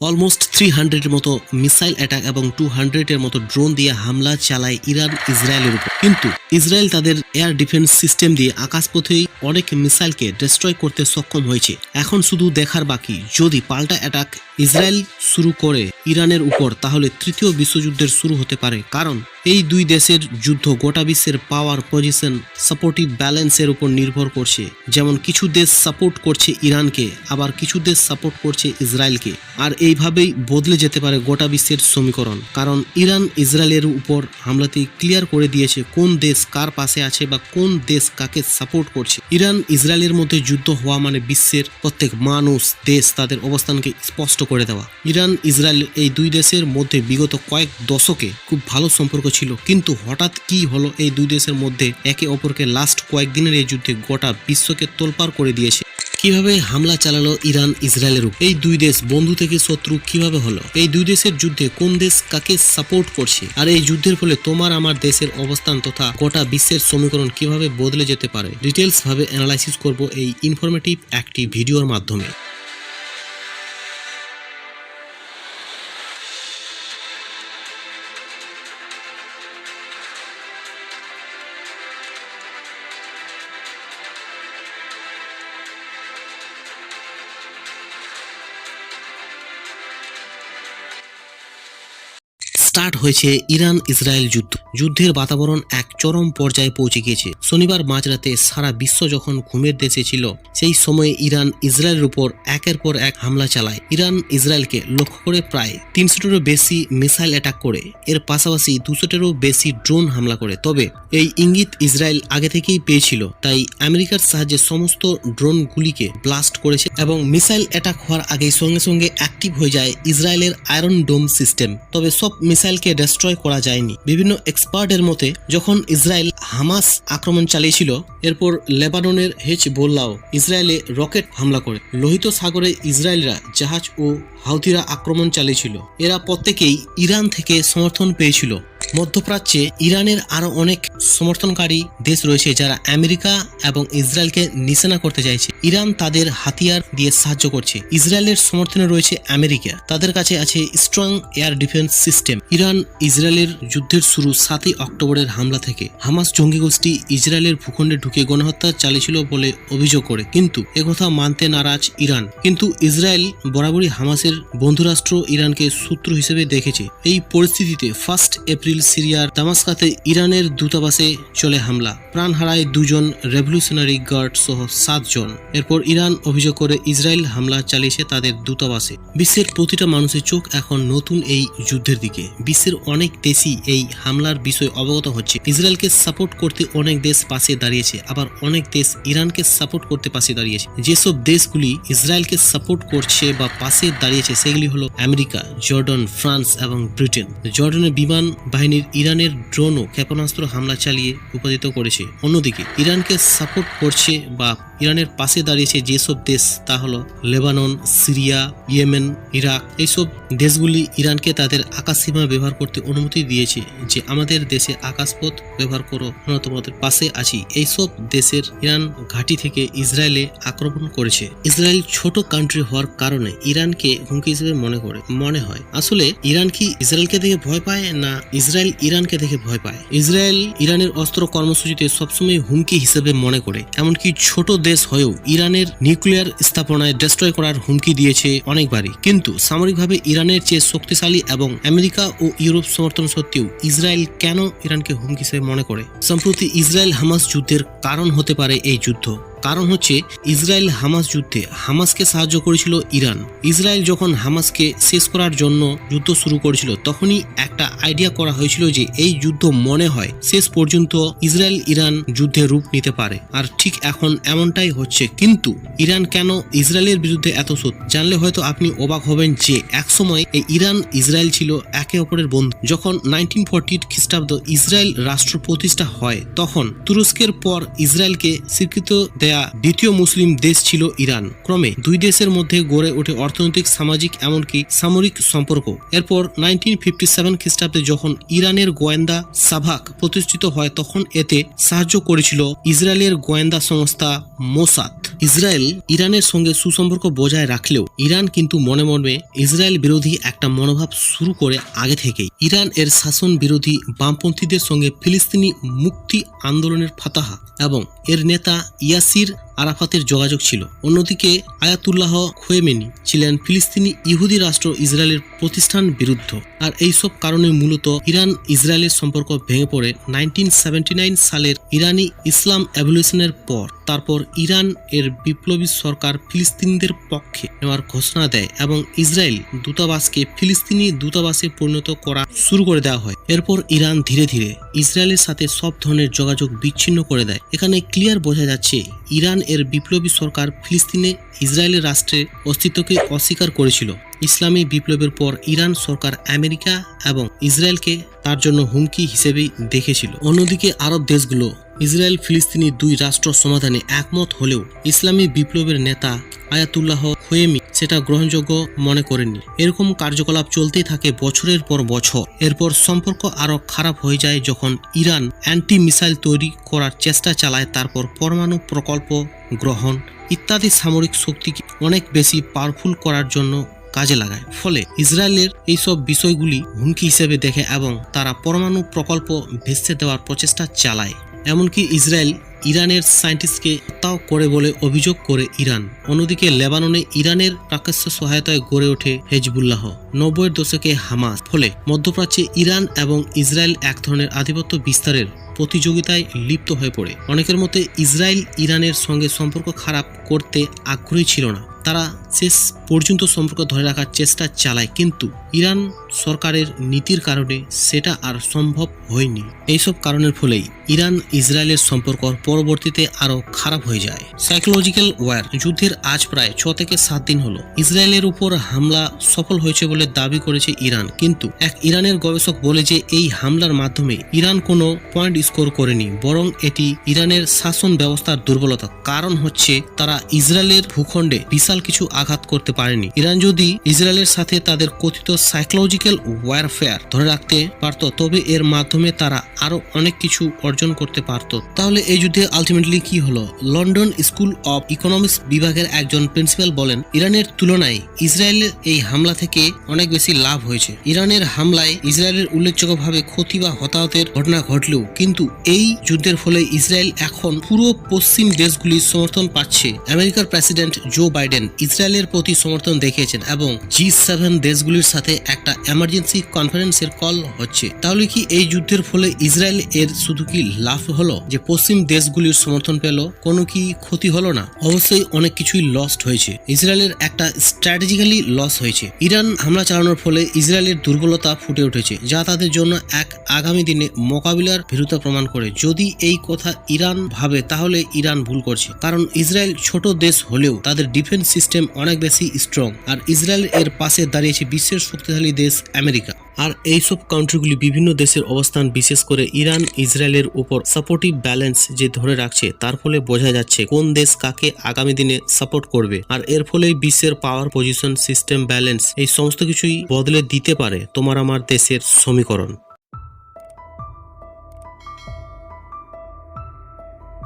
Almost three হান্ড্রেডের মতো missile attack এবং টু হান্ড্রেডের মতো ড্রোন দিয়ে হামলা চালায় ইরান, ইসরায়েলের উপর। কিন্তু ইসরায়েল তাদের এয়ার ডিফেন্স সিস্টেম দিয়ে আকাশপথেই অনেক মিসাইলকে ডিস্ট্রয় করতে সক্ষম হয়েছে। এখন শুধু দেখার বাকি, যদি পাল্টা অ্যাটাক ইসরায়েল শুরু করে ইরানের উপর, তাহলে তৃতীয় বিশ্বযুদ্ধের শুরু হতে পারে। কারণ এই দুই দেশের যুদ্ধ গোটা বিশ্বের পাওয়ার পজিশন সাপোর্টিভ ব্যালেন্সের উপর নির্ভর করছে। যেমন কিছু দেশ সাপোর্ট করছে ইরানকে, আবার কিছু দেশ সাপোর্ট করছে ইসরায়েলকে। আর এইভাবেই বদলে যেতে পারে গোটা বিশ্বের সমীকরণ। কারণ ইরান ইসরায়েলের উপর হামলাতে ক্লিয়ার করে দিয়েছে কোন দেশ কার পাশে আছে বা কোন দেশ কাকে সাপোর্ট করছে। ইরান ইসরায়েলের মধ্যে যুদ্ধ হওয়া মানে বিশ্বের প্রত্যেক মানুষ, দেশ, তাদের অবস্থানকে স্পষ্ট করে দেওয়া। ইরান, ইসরায়েল এই দুই দেশের মধ্যে বিগত কয়েক দশকে খুব ভালো সম্পর্ক ছিল। কিন্তু হঠাৎ কি হলো এই দুই দেশের মধ্যে? একে অপরকে লাস্ট কয়েকদিনের এই যুদ্ধে গোটা বিশ্বকে তোলপাড় করে দিয়েছে। কীভাবে হামলা চালালো ইরান, ইসরায়েলের উপর? এই দুই দেশ বন্ধু থেকে শত্রু কীভাবে হলো? এই দুই দেশের যুদ্ধে কোন দেশ কাকে সাপোর্ট করছে? আর এই যুদ্ধের ফলে তোমার আমার দেশের অবস্থান তথা গোটা বিশ্বের সমীকরণ কীভাবে বদলে যেতে পারে? ডিটেলস ভাবে অ্যানালাইসিস করব এই ইনফরমেটিভ একটি ভিডিওর মাধ্যমে। স্টার্ট হয়েছে ইরান ইসরায়েল যুদ্ধ। যুদ্ধের বাতাবরণ এক চরম পর্যায়ে পৌঁছে গিয়েছে। শনিবার মাঝরাতে সারা বিশ্ব যখন ঘুমের দেশে ছিল, সেই সময়ে ইরান ইসরায়েলের উপর একের পর এক হামলা চালায়। ইরান ইসরায়েলকে লক্ষ্য করে প্রায় তিনশোটিরও বেশি মিসাইল অ্যাটাক করে। এর পাশাপাশি দুশোটিরও বেশি ড্রোন হামলা করে। তবে এই ইঙ্গিত ইসরায়েল আগে থেকেই পেয়েছিল, তাই আমেরিকার সাহায্যে সমস্ত ড্রোনগুলিকে ব্লাস্ট করেছে এবং মিসাইল অ্যাটাক হওয়ার আগেই সঙ্গে সঙ্গে অ্যাক্টিভ হয়ে যায় ইসরায়েলের আয়রন ডোম সিস্টেম। তবে সব মিসাইলকে ডেস্ট্রয় করা যায়নি। বিভিন্ন এক্সপার্টের মতে, যখন ইসরায়েল হামাস আক্রমণ চালিয়েছিল, এরপর লেবাননের হেচ বোল্লাও ইসরায়েলে রকেট হামলা করে। লোহিত সাগরে ইসরায়েলরা জাহাজ ও হাউথিরা আক্রমণ চালিয়েছিল। এরা প্রত্যেকেই ইরান থেকে সমর্থন পেয়েছিল। মধ্যপ্রাচ্যে ইরানের আরও অনেক সমর্থনকারী দেশ রয়েছে যারা আমেরিকা এবং ইসরায়েলকে নিশানা করতে চাইছে। ইরান তাদের হাতিয়ার দিয়ে সাহায্য করছে। ইসরায়েলের সমর্থনে রয়েছে আমেরিকা। তাদের কাছে আছে strong air defence system. Iran ইসরায়েলের যুদ্ধের শুরু সাতই অক্টোবরের হামলা থেকে। হামাস জঙ্গি গোষ্ঠী ইসরায়েলের ভূখণ্ডে ঢুকে গণহত্যা চালিয়েছিল বলে অভিযোগ করে। কিন্তু একথা মানতে নারাজ ইরান। কিন্তু ইসরায়েল বরাবরই হামাসের বন্ধুরাষ্ট্র ইরানকে সূত্র হিসেবে দেখেছে। এই পরিস্থিতিতে ফার্স্ট এপ্রিল সিরিয়ার দামাস্কাতে ইরানের দূতাবাসে চলে হামলা। প্রাণ হারায় দুজন রেভলিউশনারি গার্ড সহ সাতজন। এরপর ইরান অভিযোগ করে ইসরায়েল হামলা চালিয়েছে তাদের দূতাবাসে। বিশ্বের প্রতিটা মানুষের চোখ এখন নতুন এই যুদ্ধের দিকে। বিশ্বের অনেক দেশই এই হামলার বিষয়ে অবগত হচ্ছে। ইসরায়েলকে সাপোর্ট করতে অনেক দেশ পাশে দাঁড়িয়েছে, আবার অনেক দেশ ইরানকে সাপোর্ট করতে পাশে দাঁড়িয়েছে। যেসব দেশগুলি ইসরায়েলকে সাপোর্ট করছে বা পাশে দাঁড়িয়েছে, সেগুলি হলো আমেরিকা, জর্ডন, ফ্রান্স এবং ব্রিটেন। জর্ডনের বিমান বাহিনীর ইরানের ড্রোনও ক্ষেপণাস্ত্র হামলা চালিয়ে উপাদিত করেছে। অন্যদিকে ইরানকে সাপোর্ট করছে বা ইরানের পাশে দাঁড়িয়েছে যেসব দেশ, তা হলো লেবানন, সিরিয়া, ইয়েমেন, ইরাক। এইসব দেশগুলি ইরানকে তাদের আকাশ সীমা ব্যবহার করতে অনুমতি দিয়েছে যে, আমাদের দেশে আকাশপথ ব্যবহার করো, আমরা তোমাদের পাশে আছি। এইসব দেশের ইরান ঘাঁটি থেকে ইসরায়েলে আক্রমণ করেছে। ইসরায়েল ছোট কান্ট্রি হওয়ার কারণে ইরানকে হুমকি হিসেবে মনে করে, মনে হয়। আসলে, ইরান কি ইসরায়েলকে দেখে ভয় পায়, না ইসরায়েল ইরানকে দেখে ভয় পায়? ইসরায়েল ইরানের অস্ত্র কর্মসূচিতে সবসময় হুমকি হিসেবে মনে করে, এমনকি ছোট দেশ হয়েও ইরানের নিউক্লিয়ার স্থাপনায় ডেস্ট্রয় করার হুমকি দিয়েছে অনেকবারই। কিন্তু সামরিকভাবে ইরানের চেয়ে শক্তিশালী এবং আমেরিকা ও ইউরোপ সমর্থন সত্ত্বেও ইসরায়েল কেন ইরানকে হুমকি হিসেবে মনে করে? সম্প্রতি ইসরায়েল হামাস যুদ্ধের কারণ হতে পারে এই যুদ্ধ। কারণ হচ্ছে ইসরায়েল হামাস যুদ্ধে হামাসকে সাহায্য করেছিল ইরান। ইসরায়েল যখন হামাসকে শেষ করার জন্য যুদ্ধ শুরু করেছিল, তখনই একটা আইডিয়া করা হয়েছিল যে এই যুদ্ধ মনে হয় শেষ পর্যন্ত ইসরায়েল ইরান যুদ্ধে রূপ নিতে পারে। আর ঠিক এখন এমনটাই হচ্ছে। কিন্তু ইরান কেন ইসরায়েলের বিরুদ্ধে এত সোত জানলে হয়তো আপনি অবাক হবেন যে একসময় এই ইরান ইসরায়েল ছিল একে অপরের বন্ধু। যখন নাইনটিন ফোরটি খ্রিস্টাব্দ ইসরায়েল রাষ্ট্র প্রতিষ্ঠা হয়, তখন তুরস্কের পর ইসরায়েলকে স্বীকৃত দেয়া দেয়া দ্বিতীয় মুসলিম দেশ ছিল ইরান। ক্রমে দুই দেশের মধ্যে গড়ে ওঠে অর্থনৈতিক, সামাজিক এমনকি সামরিক সম্পর্ক। এরপর নাইনটিন ফিফটি সেভেন খ্রিস্টাব্দে যখন ইরানের গোয়েন্দা সাভাক প্রতিষ্ঠিত হয়, তখন এতে সাহায্য করেছিল ইসরায়েলের গোয়েন্দা সংস্থা মোসাদ। ইসরায়েল ইরানের সঙ্গে সুসম্পর্ক বজায় রাখলেও ইরান কিন্তু মনে মনে ইসরায়েল বিরোধী একটা মনোভাব শুরু করে আগে থেকেই। ইরান এর শাসন বিরোধী বামপন্থীদের সঙ্গে ফিলিস্তিনি মুক্তি আন্দোলনের ফাতাহা এবং এর নেতা ইয়াসির আরাফাতের যোগাযোগ ছিল। অন্যদিকে আয়াতুল্লাহ খোয়েমেনি ছিলেন ফিলিস্তিনি ইহুদি রাষ্ট্র ইসরায়েলের প্রতিষ্ঠান বিরুদ্ধ। আর এইসব কারণে মূলত ইরান ইসরায়েলের সম্পর্ক ভেঙে পড়ে নাইনটিন সালের ইরানি ইসলাম অ্যাভলিউশনের পর। তারপর ইরান এর বিপ্লবী সরকার ফিলিস্তিনিদের পক্ষে নেওয়ার ঘোষণা দেয় এবং ইসরায়েল দূতাবাসকে ফিলিস্তিনি দূতাবাসে পরিণত করা শুরু করে দেওয়া হয়। এরপর ইরান ধীরে ধীরে ইসরায়েলের সাথে সব ধরনের যোগাযোগ বিচ্ছিন্ন করে দেয়। এখানে ক্লিয়ার বোঝা যাচ্ছে, ইরান এর বিপ্লবী সরকার ফিলিস্তিনে ইসরায়েলের রাষ্ট্রের অস্তিত্বকে অস্বীকার করেছিল। ইসলামী বিপ্লবের পর ইরান সরকার আমেরিকা এবং ইসরায়েলকে তার জন্য হুমকি হিসেবেই দেখেছিল। অন্যদিকে আরব দেশগুলো ইসরায়েল ফিলিস্তিনি দুই রাষ্ট্র সমাধানে একমত হলেও ইসলামী বিপ্লবের নেতা আয়াতুল্লাহ হোয়েমি সেটা গ্রহণযোগ্য মনে করেননি। এরকম কার্যকলাপ চলতেই থাকে বছরের পর বছর। এরপর সম্পর্ক আরও খারাপ হয়ে যায় যখন ইরান অ্যান্টি মিসাইল তৈরি করার চেষ্টা চালায়, তারপর পরমাণু প্রকল্প গ্রহণ ইত্যাদি সামরিক শক্তিকে অনেক বেশি পাওয়ারফুল করার জন্য কাজে লাগায়। ফলে ইসরায়েলের এইসব বিষয়গুলি হুমকি হিসেবে দেখে এবং তারা পরমাণু প্রকল্প ভেস্তে দেওয়ার প্রচেষ্টা চালায়। এমনকি ইসরায়েল ইরানের সায়েন্টিস্টকে হত্যাও করে বলে অভিযোগ করে ইরান। অন্যদিকে লেবাননে ইরানের প্রাকাশ্য সহায়তায় গড়ে ওঠে হেজবুল্লাহ। নব্বইয়ের দশকে হামাস। ফলে মধ্যপ্রাচ্যে ইরান এবং ইসরায়েল এক ধরনের আধিপত্য বিস্তারের প্রতিযোগিতায় লিপ্ত হয়ে পড়ে। অনেকের মতে, ইসরায়েল ইরানের সঙ্গে সম্পর্ক খারাপ করতে আগ্রহী ছিল না। তারা শেষ পর্যন্ত সম্পর্ক ধরে রাখার চেষ্টা চালায়, কিন্তু ইরান সরকারের নীতির কারণে সেটা আর সম্ভব হয়নি। এইসব কারণের ফলেই ইরান ইসরায়েলের সম্পর্ক পরবর্তীতে আরও খারাপ হয়ে যায়। সাইকোলজিক্যাল ওয়ার যুদ্ধের আজ প্রায় ছ থেকে সাত দিন হলো। ইসরায়েলের উপর হামলা সফল হয়েছে বলে দাবি করেছে ইরান, কিন্তু এক ইরানের গবেষক বলে যে এই হামলার মাধ্যমে ইরান কোনো পয়েন্ট স্কোর করেনি, বরং এটি ইরানের শাসন ব্যবস্থার দুর্বলতা। কারণ হচ্ছে তারা ইসরায়েলের ভূখণ্ডে বিশাল কিছু আঘাত করতে পারেনি। ইরান যদি ইসরায়েলের সাথে তাদের কথিত সাইকোলজিক্যাল ওয়ারফেয়ার ধরে রাখতে পারত, তবে এর মাধ্যমে তারা আরও অনেক কিছু অর্জন করতে পারত। তাহলে এই যুদ্ধে আলটিমেটলি কি হলো? লন্ডন স্কুল অব ইকোনমিক্স বিভাগের একজন প্রিন্সিপাল বলেন, ইরানের তুলনায় ইসরায়েলের এই হামলা থেকে অনেক বেশি লাভ হয়েছে। ইরানের হামলায় ইসরায়েলের উল্লেখযোগ্যভাবে ক্ষতি বা হতাহতের ঘটনা ঘটলেও, কিন্তু এই যুদ্ধের ফলে ইসরায়েল এখন পুরো পশ্চিম দেশগুলির সমর্থন পাচ্ছে। আমেরিকার প্রেসিডেন্ট জো বাইডেন ইসরায়েলের প্রতি সমর্থন দেখিয়েছেন এবং জি সেভেন দেশগুলির সাথে একটা এমার্জেন্সি কনফারেন্সের কল হচ্ছে। তাহলে কি এই যুদ্ধের ফলে ইসরায়েল এর শুধু কি লাভ হলো? যে পশ্চিম দেশগুলির সমর্থন পেল, কোনো কি ক্ষতি হলো না? অবশ্যই অনেক কিছুই লস্ট হয়েছে। ইসরায়েলের একটা স্ট্র্যাটেজিক্যালি লস হয়েছে। ইরান হামলা চালানোর ফলে ইসরায়েলের দুর্বলতা ফুটে উঠেছে, যা তাদের জন্য এক আগামী দিনে মোকাবিলার ভীরুতা প্রমাণ করে। যদি এই কথা ইরান ভাবে, তাহলে ইরান ভুল করছে। কারণ ইসরায়েল ছোট দেশ হলেও তাদের ডিফেন্স সিস্টেম অনেক বেশি স্ট্রং আর ইসরায়েল এর পাশে দাঁড়িয়েছে বিশ্বের শক্তিশালী দেশ আমেরিকা। আর এইসব কান্ট্রিগুলি বিভিন্ন দেশের অবস্থান, বিশেষ করে ইরান, ইসরায়েলের উপর সাপোর্টিভ ব্যালেন্স যে ধরে রাখছে, তার ফলে বোঝা যাচ্ছে কোন দেশ কাকে আগামী দিনে সাপোর্ট করবে। আর এর ফলে বিশ্বের পাওয়ার পজিশন সিস্টেম ব্যালেন্স এই সমস্ত কিছুই বদলে দিতে পারে তোমার আমার দেশের সমীকরণ।